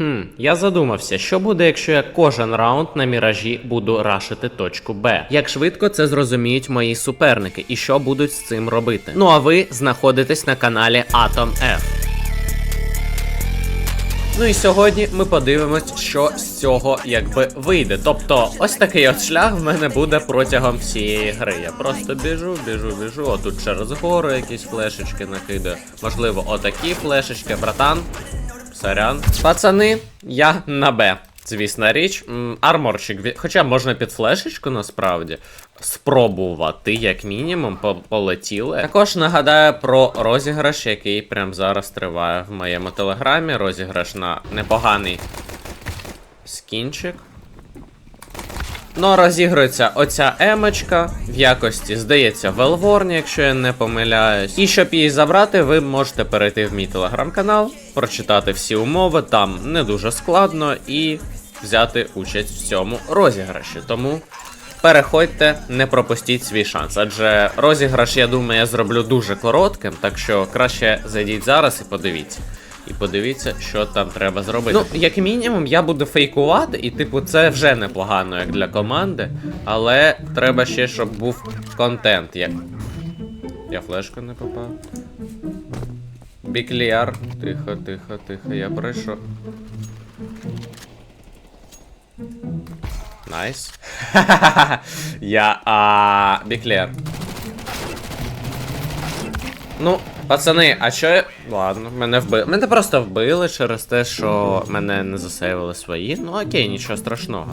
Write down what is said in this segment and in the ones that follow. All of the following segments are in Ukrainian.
Хм, я задумався, що буде, якщо я кожен раунд на міражі буду рашити точку Б. Як швидко це зрозуміють мої суперники і що будуть з цим робити. Ну а ви знаходитесь на каналі Atom F. Ну і сьогодні ми подивимось, що з цього якби вийде. Тобто, ось такий от шлях в мене буде протягом всієї гри. Я просто біжу, біжу, біжу. Отут через гору якісь флешечки накидаю. Можливо, отакі флешечки, братан. Сорян. Пацани, я на Б. Звісна річ, арморчик, хоча можна під флешечку насправді спробувати, як мінімум, полетіли. Також нагадаю про розіграш, який прямо зараз триває в моєму телеграмі. Розіграш на непоганий скінчик. Ну, розігрується оця емочка в якості, здається, Велворн, якщо я не помиляюсь. І щоб її забрати, ви можете перейти в мій телеграм-канал, прочитати всі умови, там не дуже складно, і взяти участь в цьому розіграші. Тому переходьте, не пропустіть свій шанс. Адже розіграш, я думаю, я зроблю дуже коротким, так що краще зайдіть зараз і подивіться. І подивіться, що там треба зробити. Ну, як мінімум, я буду фейкувати, і, типу, це вже непогано як для команди. Але треба ще, щоб був контент. Як... Я флешку не попав. Бікліар. Тихо, тихо, тихо, я прийшов. Найс. Я. А. Біклер. Ну, пацани, а що я. Ладно, мене вбили. Мене просто вбили через те, що мене не засейвили свої. Ну окей, нічого страшного.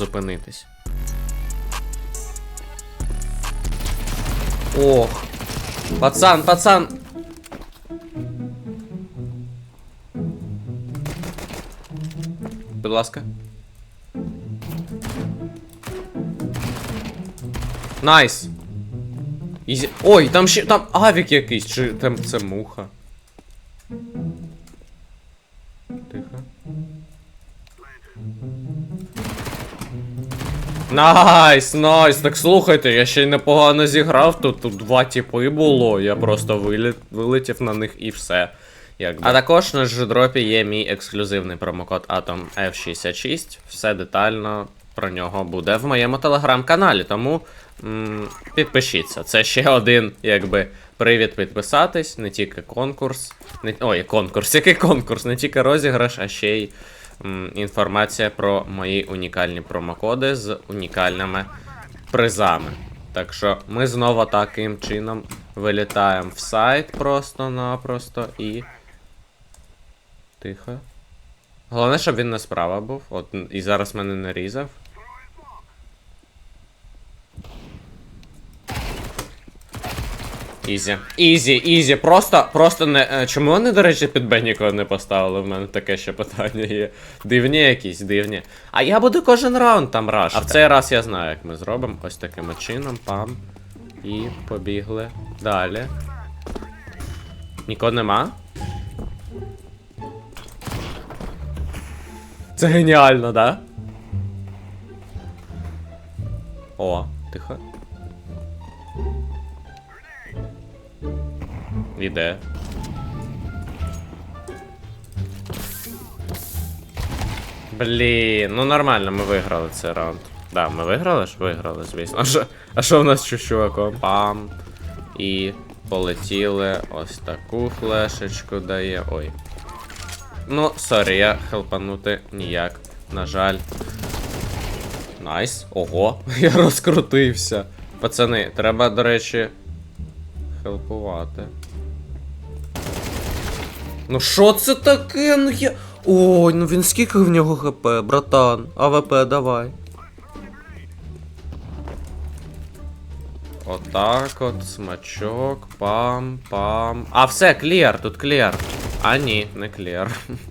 зупинитись. Ох. Пацан, пацан. Будь ласка. Найс. Ізі. Ой, там ще. Там авік якийсь, чи там це муха. Найс, найс. Так слухайте, я ще й непогано зіграв. Тут, тут два тіпи було. Я просто виліт, вилетів на них і все. Якби. А також на G-дропі є мій ексклюзивний промокод Atom F66. Все детально про нього буде в моєму телеграм-каналі. Тому м- підпишіться. Це ще один, якби. Привід підписатись, не тільки конкурс. Не, ой, конкурс, який конкурс, не тільки розіграш, а ще й інформація про мої унікальні промокоди з унікальними призами. Так що ми знову таким чином вилітаємо в сайт просто-напросто і. Тихо. Головне, щоб він не справа був. От і зараз мене не різав. Ізі. Ізі, ізі. Просто, просто не. е, Чому вони, до речі, під Б нікого не поставили? В мене таке ще питання є. Дивні якісь, дивні. А я буду кожен раунд там раш. А в цей раз я знаю, як ми зробимо. Ось таким чином, пам. І побігли. Далі. Нікого нема? Це геніально, да? О, тихо. Іде. Блін, ну нормально, ми виграли цей раунд. Да, ми виграли ж? Виграли, звісно. А що, а в нас з чуваком? Пам. І полетіли. Ось таку флешечку дає. Ой. Ну, сорі, я хелпанути ніяк. На жаль. Найс. Ого, я розкрутився. Пацани, треба, до речі, хелпувати. Ну що це таке? Ну я. Ой, ну він скільки в нього хп, братан. АВП, давай. Отак от, смачок, пам, пам. А, все, клієр, тут клієр. А ні, не кліар.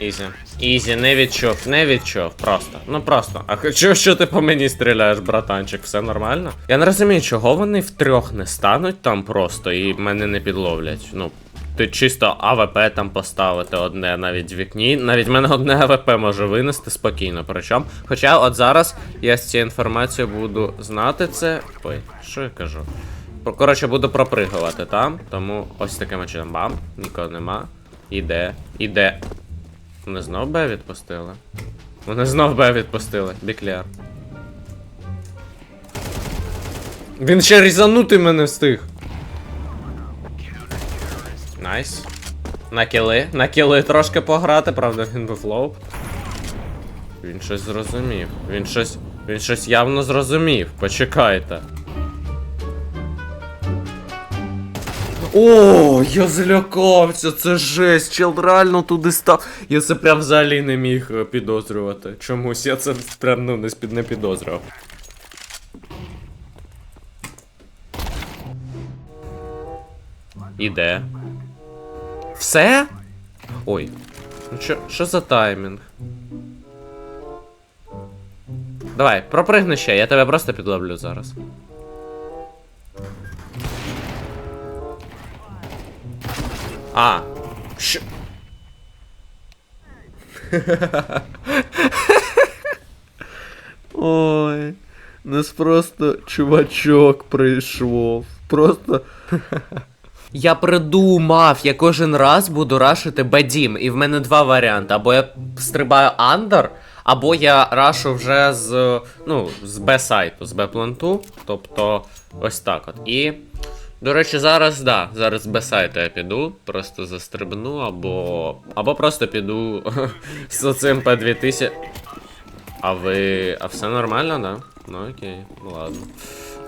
Ізі. Ізі, не відчув, не відчув. Просто. Ну просто. А що, що ти по мені стріляєш, братанчик? Все нормально? Я не розумію, чого вони втрьох не стануть там просто і мене не підловлять. Ну. Ти чисто АВП там поставити одне навіть в вікні. Навіть мене одне АВП може винести спокійно. Причому. Хоча от зараз я з цією інформацією буду знати це. Ой, що я кажу? Коротше, буду пропригувати там, тому ось таким чином бам, нікого нема. Іде, іде. Вони знов Б відпустили. Вони знов Б відпустили. Біклер. Він ще різанути мене встиг. Найс. На кіли, на кіли трошки пограти, правда, він був лоу. Він щось зрозумів. Він щось. Він щось явно зрозумів. Почекайте. О, я злякався, це жесть, чел реально туди став. Я це прям взагалі не міг е, підозрювати. Чомусь я це прям ну, не, підозрював. Іде. Все? Ой. Ну що, що за таймінг? Давай, пропригни ще, я тебе просто підловлю зараз. А. Що? Ой, нас просто чувачок прийшов. Просто. Я придумав, я кожен раз буду рашити бадім, і в мене два варіанти. Або я стрибаю андер, або я рашу вже з. Ну, з Б-сайту, з Б-планту. Тобто, ось так от. І. До речі, зараз, да, зараз з Б-сайту я піду, просто застрибну, або. Або просто піду з оцим П2000. А ви. А все нормально, да? Ну окей, ладно.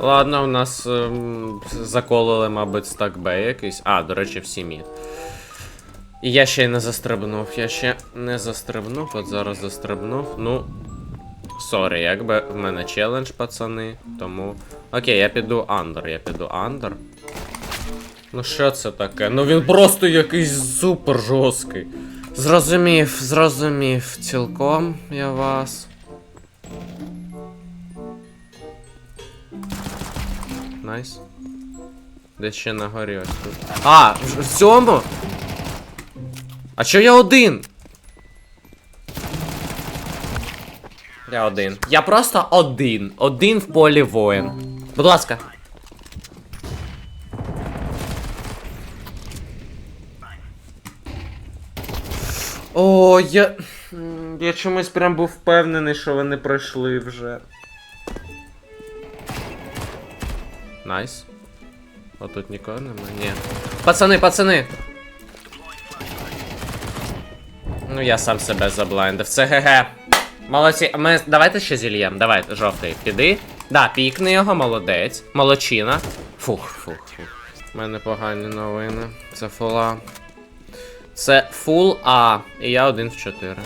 Ладно, у нас ем, заколили, мабуть, стак Б якийсь. А, до речі, всі мід. І я ще й не застрибнув. Я ще не застрибнув, от зараз застрибнув. Ну. Сорі, якби в мене челендж, пацани. Тому. Окей, я піду андер, я піду андер. Ну що це таке? Ну він просто якийсь супер жорсткий. Зрозумів, зрозумів цілком я вас. Найс. Десь ще на горі ось тут. А, в цьому? А чо я один? Я один. Я просто один. Один в полі воїн. Будь ласка. О, я. Я чомусь прям був впевнений, що вони пройшли вже. Найс. О, тут нікого немає. Ні. Пацани, пацани! Ну я сам себе заблайндив. Це ГГ. Молодці. Ми. Давайте ще зільєм. Давай, жовтий. Піди. Да, пікни його, молодець. Молодчина. Фух, фух, фух. У мене погані новини. Це фула. Це фул А. І я один в 4.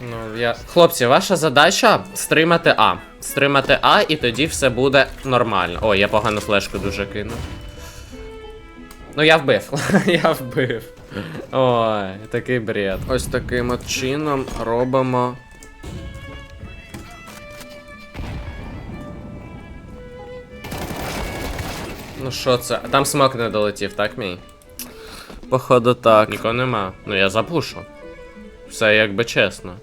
Ну, я. Хлопці, ваша задача стримати А. Стримати А, і тоді все буде нормально. Ой, я погану флешку дуже кинув. Ну, я вбив. я вбив. Ой, такий бред. Ось таким от чином робимо. Ну що це? Там смок не долетів, так мій? Походу так. Нікого нема. Ну я запушу. Все якби чесно.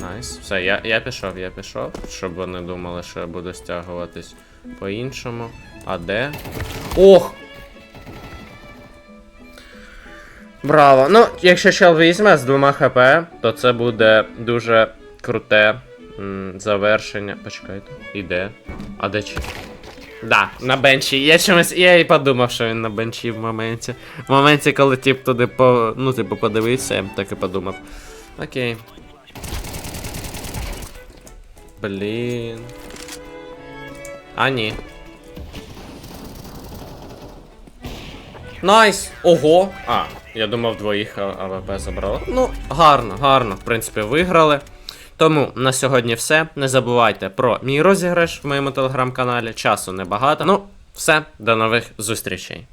Найс. Все, я, я пішов, я пішов, щоб вони думали, що я буду стягуватись по-іншому. А де? Ох! Браво. Ну, якщо чел візьме з двома хп, то це буде дуже круте м, завершення. Почекайте, іде. А де чи? Да, на бенчі. Я чомусь. Я і подумав, що він на бенчі в моменті. В моменті, коли тип туди по. Ну, типу, подивився, я так і подумав. Окей. Блін. А. Найс! Ого! А, я думав, двоїх АВП забрало. Ну, гарно, гарно, в принципі, виграли. Тому на сьогодні все. Не забувайте про мій розіграш в моєму телеграм-каналі. Часу небагато. Ну, все, до нових зустрічей.